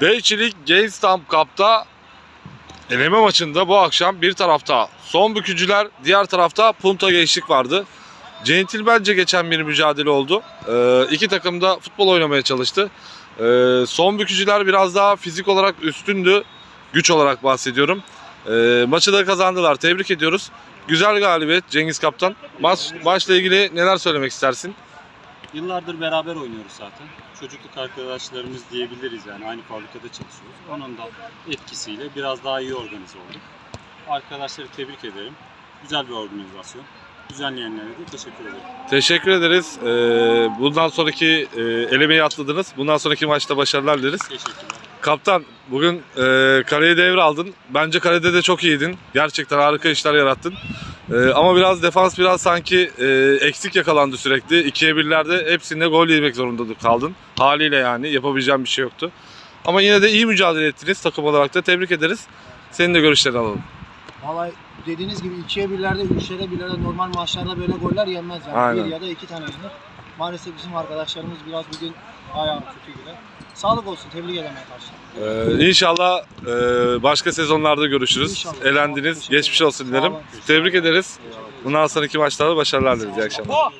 Beyçilik Gamestamp Cup'ta eleme maçında bu akşam bir tarafta son bükücüler, diğer tarafta Punta Gençlik vardı. Centilmence geçen bir mücadele oldu. Ee, iki takım da futbol oynamaya çalıştı. Ee, son bükücüler biraz daha fizik olarak üstündü. Güç olarak bahsediyorum. Ee, maçı da kazandılar. Tebrik ediyoruz. Güzel galibiyet Cengiz Kaptan. Maç, maçla ilgili neler söylemek istersin? Yıllardır beraber oynuyoruz zaten. Çocukluk arkadaşlarımız diyebiliriz yani aynı fabrikada çalışıyoruz. Onun da etkisiyle biraz daha iyi organize olduk. Arkadaşları tebrik ederim. Güzel bir organizasyon. Düzenleyenlere de teşekkür ederim. Teşekkür ederiz. Ee, bundan sonraki e, elemeyi atladınız. Bundan sonraki maçta başarılar dileriz. Teşekkürler. Kaptan bugün e, kareyi devraldın. Bence karede de çok iyiydin. Gerçekten harika işler yarattın. E, ama biraz defans biraz sanki e, eksik yakalandı sürekli. İkiye birlerde hepsinde gol yemek zorunda kaldın. Haliyle yani yapabileceğim bir şey yoktu. Ama yine de iyi mücadele ettiniz takım olarak da tebrik ederiz. Senin de görüşlerini alalım. Vallahi dediğiniz gibi ikiye birlerde, üçlere birlerde normal maçlarda böyle goller yenmez yani. Aynen. Bir ya da iki tane yenir. Maalesef bizim arkadaşlarımız biraz bugün ayağı kötü gibi. Sağlık olsun, tebrik ederim arkadaşlar. Ee, inşallah e, başka sezonlarda görüşürüz. İnşallah. Elendiniz. Geçmiş olsun dilerim. Tebrik ederiz. Bundan sonraki maçlarda başarılar dileriz. İyi akşamlar.